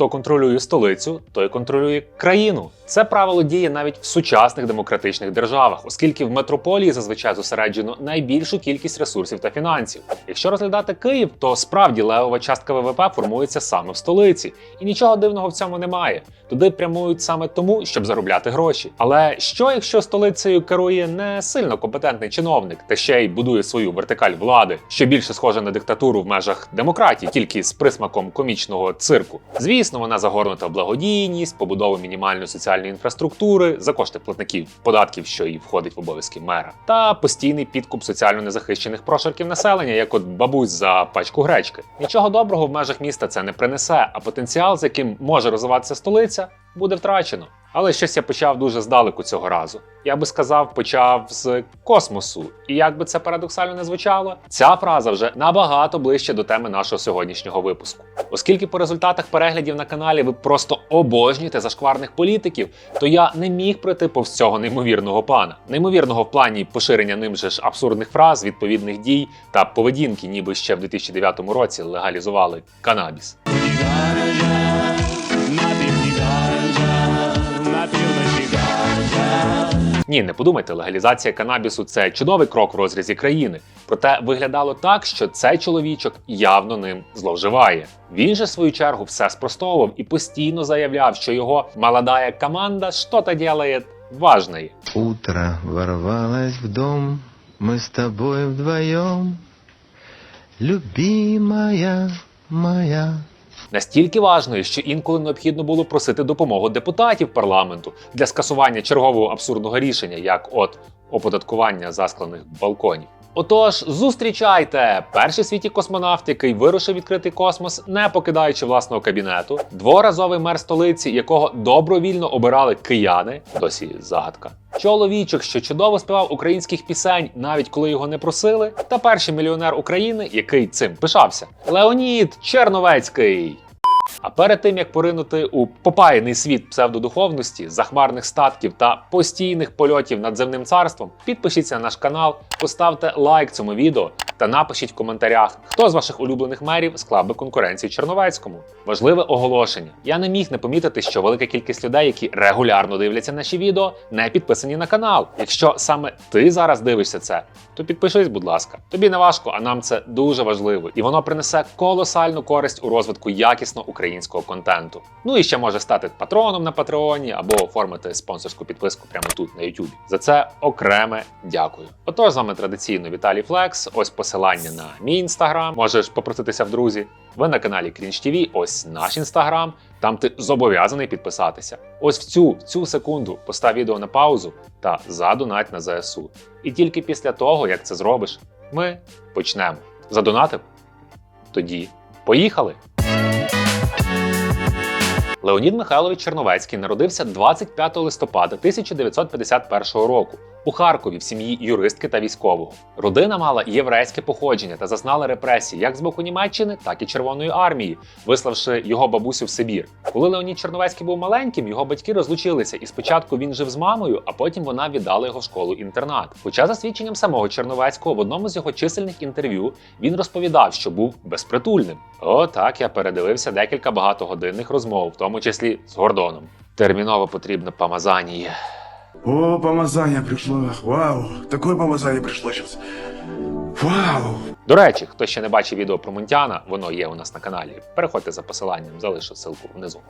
хто контролює столицю, той контролює країну. Це правило діє навіть в сучасних демократичних державах, оскільки в метрополії зазвичай зосереджено найбільшу кількість ресурсів та фінансів. Якщо розглядати Київ, то справді левова частка ВВП формується саме в столиці, і нічого дивного в цьому немає. Туди прямують саме тому, щоб заробляти гроші. Але що якщо столицею керує не сильно компетентний чиновник, та ще й будує свою вертикаль влади, що більше схоже на диктатуру в межах демократії, тільки з присмаком комічного цирку? Звісно, вона загорнута в благодійність, побудову мінімальної соціальної інфраструктури за кошти платників податків, що і входить в обов'язки мера, та постійний підкуп соціально незахищених прошарків населення, як от бабусь за пачку гречки. Нічого доброго в межах міста це не принесе, а потенціал, з яким може розвиватися столиця, буде втрачено. Але щось я почав дуже здалеку цього разу. Я би сказав, почав з космосу. І як би це парадоксально не звучало, ця фраза вже набагато ближче до теми нашого сьогоднішнього випуску. Оскільки по результатах переглядів на каналі ви просто обожнюєте зашкварних політиків, то я не міг пройти повз цього неймовірного пана. Неймовірного в плані поширення ним же ж абсурдних фраз, відповідних дій та поведінки, ніби ще в 2009 році легалізували канабіс. Ні, не подумайте, легалізація канабісу це чудовий крок в розрізі країни. Проте виглядало так, що цей чоловічок явно ним зловживає. Він же в свою чергу все спростовував і постійно заявляв, що його молодая команда що-то делает важное. Утро ворвалось в дом, мы с тобой вдвоем, любимая моя. Настільки важною, що інколи необхідно було просити допомогу депутатів парламенту для скасування чергового абсурдного рішення, як от оподаткування засклених балконів. Отож, зустрічайте! Перший світі космонавт, який вирушив відкритий космос, не покидаючи власного кабінету, дворазовий мер столиці, якого добровільно обирали кияни, досі загадка. Чоловічок, що чудово співав українських пісень, навіть коли його не просили, та перший мільйонер України, який цим пишався, Леонід Черновецький. А перед тим як поринути у попаяний світ псевдодуховності, захмарних статків та постійних польотів над земним царством, підпишіться на наш канал, поставте лайк цьому відео та напишіть в коментарях, хто з ваших улюблених мерів склав би конкуренцію Черновецькому. Важливе оголошення. Я не міг не помітити, що велика кількість людей, які регулярно дивляться наші відео, не підписані на канал. Якщо саме ти зараз дивишся це, то підпишись, будь ласка. Тобі не важко, а нам це дуже важливо, і воно принесе колосальну користь у розвитку якісно українського контенту. Ну і ще може стати патроном на Патреоні або оформити спонсорську підписку прямо тут на YouTube. За це окреме дякую. Отож, з вами традиційно Віталій Флекс. Ось посилання на мій інстаграм. Можеш попроситися в друзі. Ви на каналі Cringe TV, ось наш інстаграм. Там ти зобов'язаний підписатися. Ось в цю, в цю секунду постав відео на паузу та задонать на ЗСУ. І тільки після того, як це зробиш, ми почнемо. Задонатив? Тоді поїхали! Леонід Михайлович Черновецький народився 25 листопада 1951 року у Харкові в сім'ї юристки та військового. Родина мала єврейське походження та зазнала репресій як з боку Німеччини, так і Червоної армії, виславши його бабусю в Сибір. Коли Леонід Черновецький був маленьким, його батьки розлучилися, і спочатку він жив з мамою, а потім вона віддала його в школу-інтернат. Хоча, за свідченням самого Черновецького, в одному з його чисельних інтерв'ю він розповідав, що був безпритульним. О, так я передивився декілька багатогодинних розмов, в тому числі з Гордоном. Терміново потрібно помазання. О, помазання прийшло. Вау, Таке помазання прийшло зараз. Вау. До речі, хто ще не бачив відео про Монтяна, воно є у нас на каналі. Переходьте за посиланням, залишу ссылку внизу.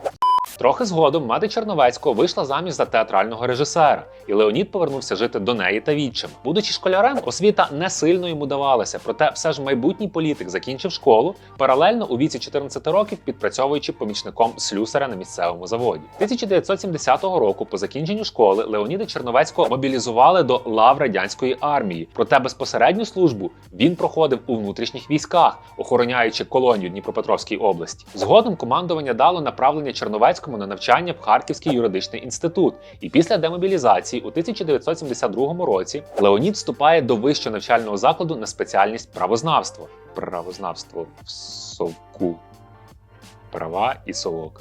Трохи згодом мати Черновецького вийшла заміж за театрального режисера, і Леонід повернувся жити до неї та відчим. Будучи школярем, освіта не сильно йому давалася, проте все ж майбутній політик закінчив школу, паралельно у віці 14 років підпрацьовуючи помічником слюсаря на місцевому заводі. 1970 року, по закінченню школи, Леоніда Черновецького мобілізували до лав радянської армії. Проте безпосередню службу він проходив у внутрішніх військах, охороняючи колонію Дніпропетровській області. Згодом командування дало направлення Черновецькому на навчання в Харківський юридичний інститут. І після демобілізації у 1972 році Леонід вступає до вищого навчального закладу на спеціальність правознавство. Правознавство в совку. Права і совок.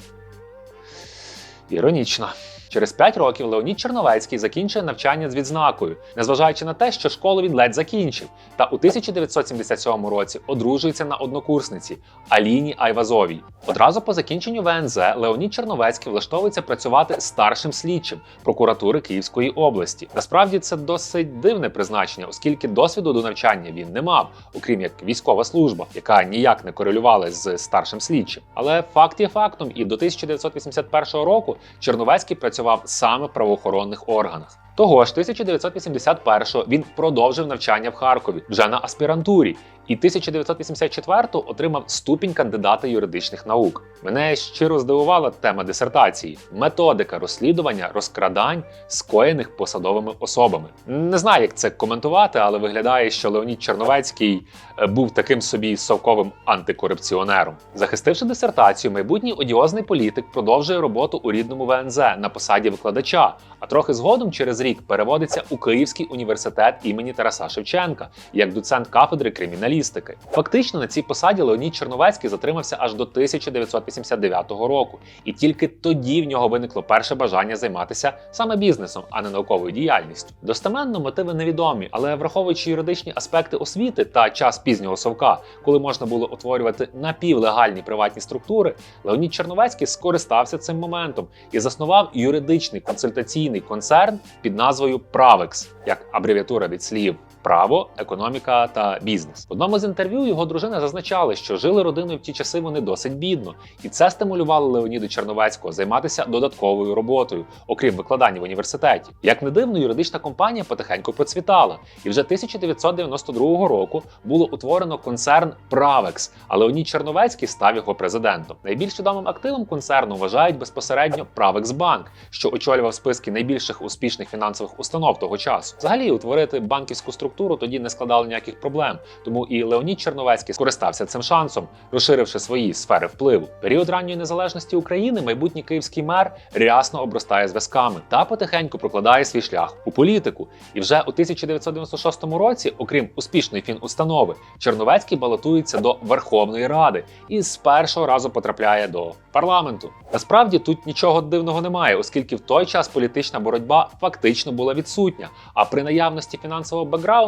Іронічно. Через 5 років Леонід Черновецький закінчує навчання з відзнакою, незважаючи на те, що школу він ледь закінчив. Та у 1977 році одружується на однокурсниці Аліні Айвазовій. Одразу по закінченню ВНЗ Леонід Черновецький влаштовується працювати старшим слідчим прокуратури Київської області. Насправді це досить дивне призначення, оскільки досвіду до навчання він не мав, окрім як військова служба, яка ніяк не корелювала з старшим слідчим. Але факт є фактом, і до 1981 року Черновецький працював саме в правоохоронних органах. Того ж 1981-го він продовжив навчання в Харкові вже на аспірантурі, і 1984-го отримав ступінь кандидата юридичних наук. Мене щиро здивувала тема дисертації: методика розслідування розкрадань, скоєних посадовими особами. Не знаю, як це коментувати, але виглядає, що Леонід Черновецький е, був таким собі совковим антикорупціонером. Захистивши дисертацію, майбутній одіозний політик продовжує роботу у рідному ВНЗ на посаді викладача, а трохи згодом через рік переводиться у Київський університет імені Тараса Шевченка як доцент кафедри криміналістики. Фактично на цій посаді Леонід Черновецький затримався аж до 1989 року, і тільки тоді в нього виникло перше бажання займатися саме бізнесом, а не науковою діяльністю. Достеменно мотиви невідомі, але враховуючи юридичні аспекти освіти та час пізнього совка, коли можна було утворювати напівлегальні приватні структури, Леонід Черновецький скористався цим моментом і заснував юридичний консультаційний концерн під назвою Правекс, як абревіатура від слів. Право, економіка та бізнес. В одному з інтерв'ю його дружина зазначали, що жили родиною в ті часи вони досить бідно, і це стимулювало Леоніда Черновецького займатися додатковою роботою, окрім викладання в університеті. Як не дивно, юридична компанія потихеньку процвітала, і вже 1992 року було утворено концерн Правекс, а Леонід Черновецький став його президентом. Найбільш відомим активом концерну вважають безпосередньо Правекс Банк, що очолював списки найбільших успішних фінансових установ того часу. Взагалі утворити банківську структуру тоді не складало ніяких проблем, тому і Леонід Черновецький скористався цим шансом, розширивши свої сфери впливу. Період ранньої незалежності України майбутній київський мер рясно обростає зв'язками та потихеньку прокладає свій шлях у політику. І вже у 1996 році, окрім успішної фінустанови, Черновецький балотується до Верховної Ради і з першого разу потрапляє до парламенту. Насправді тут нічого дивного немає, оскільки в той час політична боротьба фактично була відсутня. А при наявності фінансового бекграунду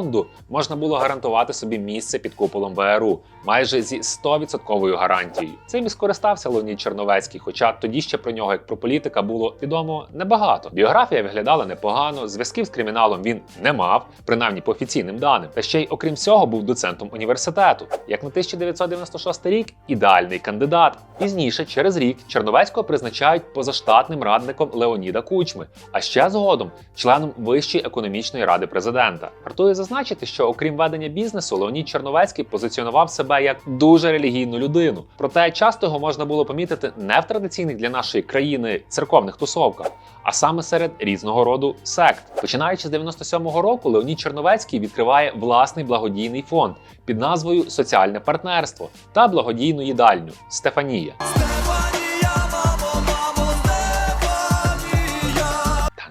можна було гарантувати собі місце під куполом ВРУ майже зі 100% гарантією. Цим і скористався Леонід Черновецький, хоча тоді ще про нього, як про політика, було відомо небагато. Біографія виглядала непогано, зв'язків з криміналом він не мав, принаймні по офіційним даним. Та ще й окрім всього був доцентом університету. Як на 1996 рік ідеальний кандидат. Пізніше, через рік, Черновецького призначають позаштатним радником Леоніда Кучми, а ще згодом членом Вищої економічної ради президента. Вартує зазначити, що окрім ведення бізнесу, Леонід Черновецький позиціонував себе як дуже релігійну людину. Проте часто його можна було помітити не в традиційних для нашої країни церковних тусовках, а саме серед різного роду сект. Починаючи з 97-го року, Леонід Черновецький відкриває власний благодійний фонд під назвою Соціальне партнерство та благодійну їдальню Стефанія.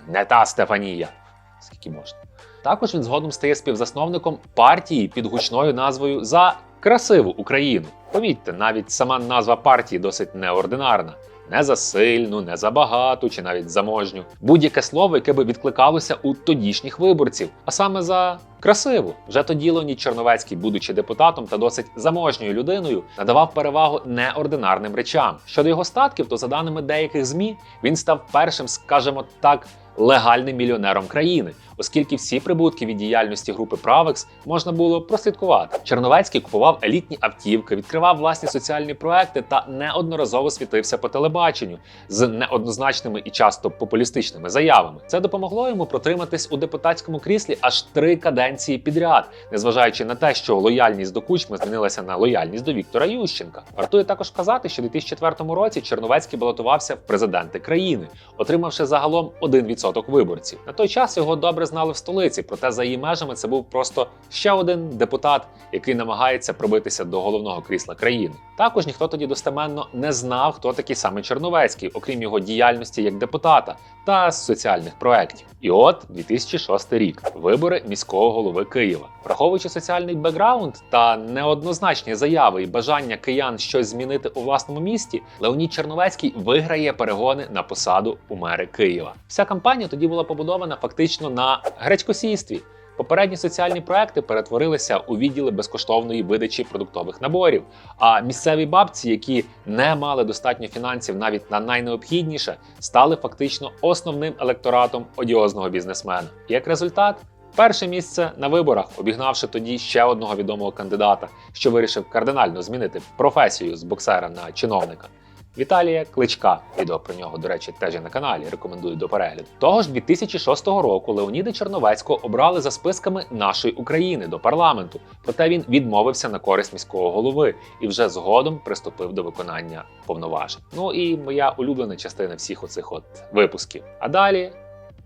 Не та Стефанія. Скільки можна. Також він згодом стає співзасновником партії під гучною назвою За красиву Україну. Помітьте, навіть сама назва партії досить неординарна. Не за сильну, не за багату чи навіть заможню. Будь-яке слово, яке би відкликалося у тодішніх виборців, а саме за красиву. Вже тоді Леонід Черновецький, будучи депутатом та досить заможньою людиною, надавав перевагу неординарним речам. Щодо його статків, то за даними деяких змі, він став першим, скажімо так, легальним мільйонером країни, оскільки всі прибутки від діяльності групи Правекс можна було прослідкувати. Черновецький купував елітні автівки, відкривав власні соціальні проекти та неодноразово світився по телебаченню з неоднозначними і часто популістичними заявами. Це допомогло йому протриматись у депутатському кріслі аж три каденції підряд, незважаючи на те, що лояльність до кучми змінилася на лояльність до Віктора Ющенка. Вартує також сказати, що у 2004 році Черновецький балотувався в президенти країни, отримавши загалом 1% виборців. На той час його добре знали в столиці, проте за її межами це був просто ще один депутат, який намагається пробитися до головного крісла країни. Також ніхто тоді достеменно не знав, хто такий саме Черновецький, окрім його діяльності як депутата та соціальних проєктів. І от 2006 рік вибори міського голови Києва. Враховуючи соціальний бекграунд та неоднозначні заяви і бажання киян щось змінити у власному місті, Леонід Черновецький виграє перегони на посаду у мери Києва. Вся кампанія тоді була побудована фактично на гречкосійстві. Попередні соціальні проекти перетворилися у відділи безкоштовної видачі продуктових наборів. А місцеві бабці, які не мали достатньо фінансів навіть на найнеобхідніше, стали фактично основним електоратом одіозного бізнесмена. Як результат, перше місце на виборах, обігнавши тоді ще одного відомого кандидата, що вирішив кардинально змінити професію з боксера на чиновника. Віталія Кличка. Відео про нього, до речі, теж на каналі. Рекомендую до перегляду. Того ж 2006 року Леоніда Черновецького обрали за списками нашої України до парламенту. Проте він відмовився на користь міського голови і вже згодом приступив до виконання повноважень. Ну і моя улюблена частина всіх оцих от випусків. А далі,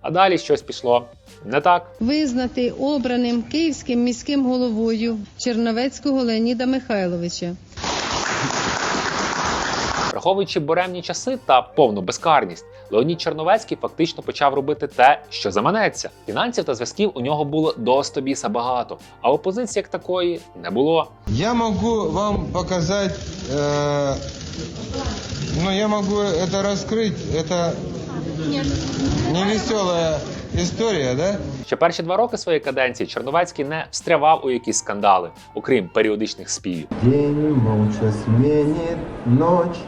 а далі щось пішло не так. визнати обраним київським міським головою Черновецького Леоніда Михайловича. Враховуючи буремні часи та повну безкарність, Леонід Черновецький фактично почав робити те, що заманеться. Фінансів та зв'язків у нього було до біса багато, а опозиції як такої не було. Я могу вам показать, э, ну я могу это раскрыть, это не веселая история, да? Ще перші два роки своєї каденції Черновецький не встрявав у якісь скандали, окрім періодичних співів. День молча сменит ночь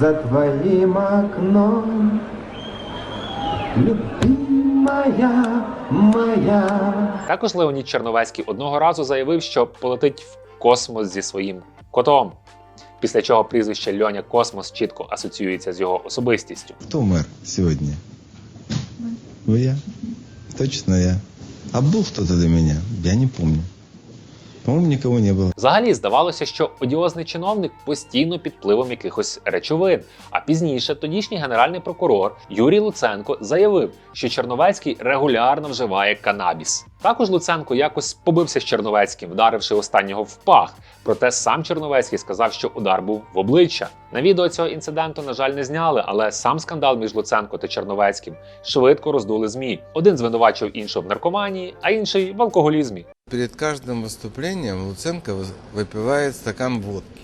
за твоим окном. Любимая моя. Також Леонід Черновецький одного разу заявив, що полетить в космос зі своїм котом Після чого прізвище Льоня Космос чітко асоціюється з його особистістю. Кто мэр сегодня? Вы я? Точно я. А был кто-то до меня? Я не помню. По-моему, никого не было. Взагалі здавалося, що одіозний чиновник постійно під впливом якихось речовин. А пізніше тодішній генеральний прокурор Юрій Луценко заявив, що Черновецький регулярно вживає канабіс. Також Луценко якось побився з Черновецьким, вдаривши останнього в пах. Проте сам Черновецький сказав, що удар був в обличчя. На відео цього інциденту, на жаль, не зняли, але сам скандал між Луценко та Черновецьким швидко роздули змі. Один звинувачив іншого в наркоманії, а інший в алкоголізмі. Перед каждым выступлением Луценко вы- выпивает стакан водки.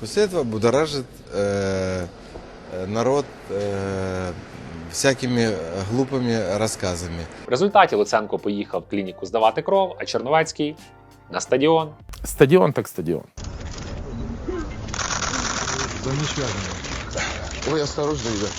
После этого будоражит э, э, народ э, всякими э, глупыми рассказами. В результаті Луценко поїхав в клініку здавати кров, а Черновецький на стадіон. Стадіон так стадіон. Ой, осторожно, ребят.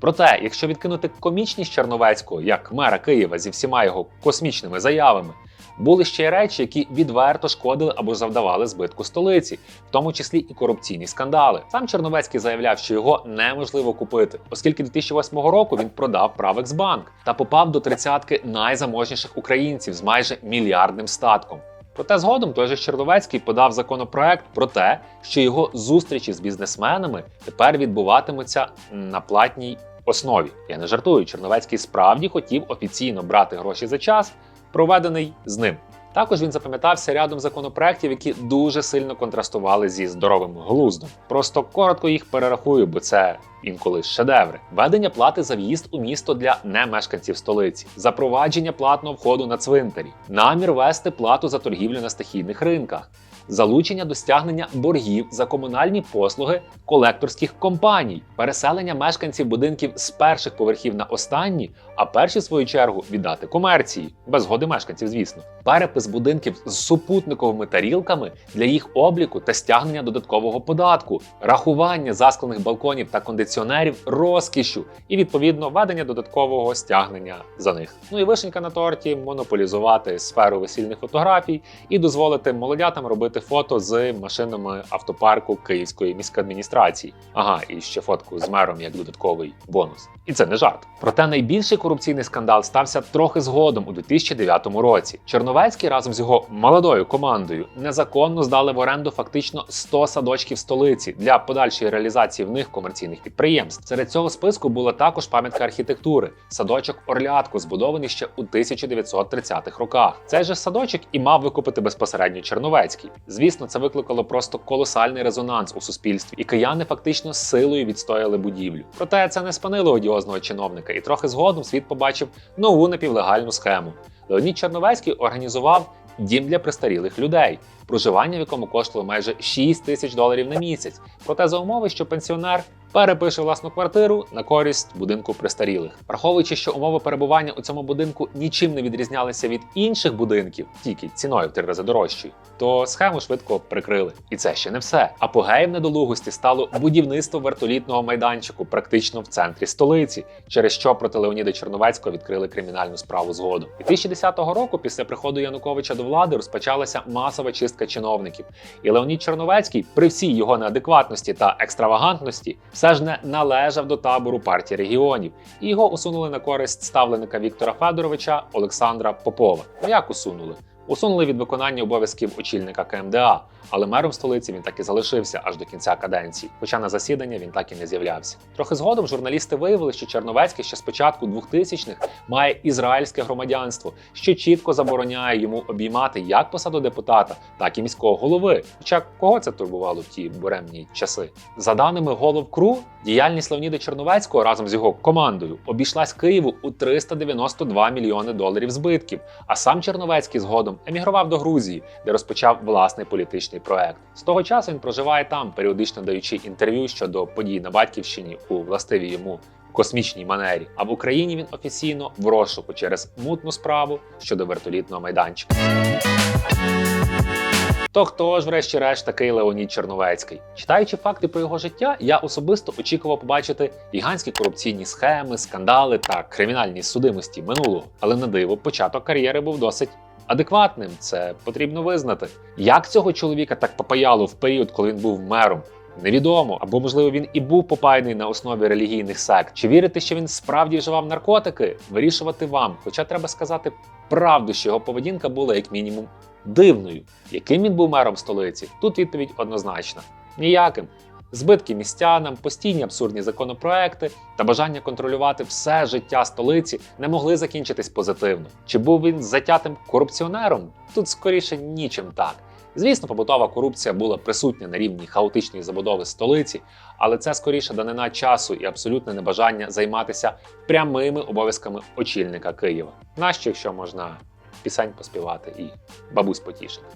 Проте, якщо відкинути комічність Черновецького як мера Києва зі всіма його космічними заявами, були ще й речі, які відверто шкодили або завдавали збитку столиці, в тому числі і корупційні скандали. Сам Черновецький заявляв, що його неможливо купити, оскільки 2008 року він продав Правексбанк та попав до тридцятки найзаможніших українців з майже мільярдним статком. Проте згодом той же Черновецький подав законопроект про те, що його зустрічі з бізнесменами тепер відбуватимуться на платній основі. Я не жартую, Черновецький справді хотів офіційно брати гроші за час, проведений з ним. Також він запам'ятався рядом законопроєктів, які дуже сильно контрастували зі здоровим глуздом. Просто коротко їх перерахую, бо це інколи шедеври. Введення плати за в'їзд у місто для немешканців столиці, запровадження платного входу на цвинтарі, намір вести плату за торгівлю на стихійних ринках. Залучення до стягнення боргів за комунальні послуги колекторських компаній, переселення мешканців будинків з перших поверхів на останні, а перші в свою чергу віддати комерції, без згоди мешканців, звісно, перепис будинків з супутниковими тарілками для їх обліку та стягнення додаткового податку, рахування засклених балконів та кондиціонерів розкішу і відповідно введення додаткового стягнення за них. Ну і вишенька на торті монополізувати сферу весільних фотографій і дозволити молодятам робити фото з машинами автопарку Київської міськадміністрації. Ага, і ще фотку з мером як додатковий бонус. І це не жарт. Проте найбільший корупційний скандал стався трохи згодом у 2009 році. Черновецький разом з його молодою командою незаконно здали в оренду фактично 100 садочків столиці для подальшої реалізації в них комерційних підприємств. Серед цього списку була також пам'ятка архітектури садочок Орлятко, збудований ще у 1930-х роках. Цей же садочок і мав викупити безпосередньо Черновецький. Звісно, це викликало просто колосальний резонанс у суспільстві, і кияни фактично силою відстояли будівлю. Проте це не спинило одіозного чиновника, і трохи згодом світ побачив нову напівлегальну схему. Леонід Черновецький організував дім для престарілих людей, проживання в якому коштувало майже 6 тисяч доларів на місяць. Проте за умови, що пенсіонер перепише власну квартиру на користь будинку престарілих. Враховуючи, що умови перебування у цьому будинку нічим не відрізнялися від інших будинків, тільки ціною в три рази дорожчою, то схему швидко прикрили. І це ще не все. Апогеєм недолугості стало будівництво вертолітного майданчику практично в центрі столиці, через що проти Леоніда Черновецького відкрили кримінальну справу згодом. 2010 року, після приходу Януковича до влади, розпочалася масова чистка чиновників. І Леонід Черновецький, при всій його неадекватності та екстравагантності, все ж не належав до табору партії регіонів, і його усунули на користь ставленика Віктора Федоровича Олександра Попова. Ну як усунули? Усунули від виконання обов'язків очільника КМДА, але мером столиці він так і залишився аж до кінця каденції, хоча на засідання він так і не з'являвся. Трохи згодом журналісти виявили, що Черновецький ще з початку 2000-х має ізраїльське громадянство, що чітко забороняє йому обіймати як посаду депутата, так і міського голови. Хоча кого це турбувало в ті буремні часи? За даними голов КРУ, діяльність Леоніда Черновецького разом з його командою обійшлась Києву у 392 мільйони доларів збитків. А сам Черновецький згодом емігрував до Грузії, де розпочав власний політичний проект. З того часу він проживає там, періодично даючи інтерв'ю щодо подій на батьківщині у властивій йому космічній манері. А в Україні він офіційно в розшуку через мутну справу щодо вертолітного майданчика. То хто ж, врешті-решт, такий Леонід Черновецький? Читаючи факти про його життя, я особисто очікував побачити гігантські корупційні схеми, скандали та кримінальні судимості минулого. Але на диво, початок кар'єри був досить адекватним. Це потрібно визнати. Як цього чоловіка так попаяло в період, коли він був мером? Невідомо, або можливо він і був попаяний на основі релігійних сект. Чи вірите, що він справді вживав наркотики? Вирішувати вам. Хоча треба сказати правду, що його поведінка була як мінімум дивною. Яким він був мером столиці? Тут відповідь однозначна: ніяким. Збитки містянам, постійні абсурдні законопроекти та бажання контролювати все життя столиці не могли закінчитись позитивно. Чи був він затятим корупціонером? Тут скоріше нічим так. Звісно, побутова корупція була присутня на рівні хаотичної забудови столиці, але це скоріше данина часу і абсолютне небажання займатися прямими обов'язками очільника Києва. Нащо, якщо можна пісень поспівати і бабусь потішити?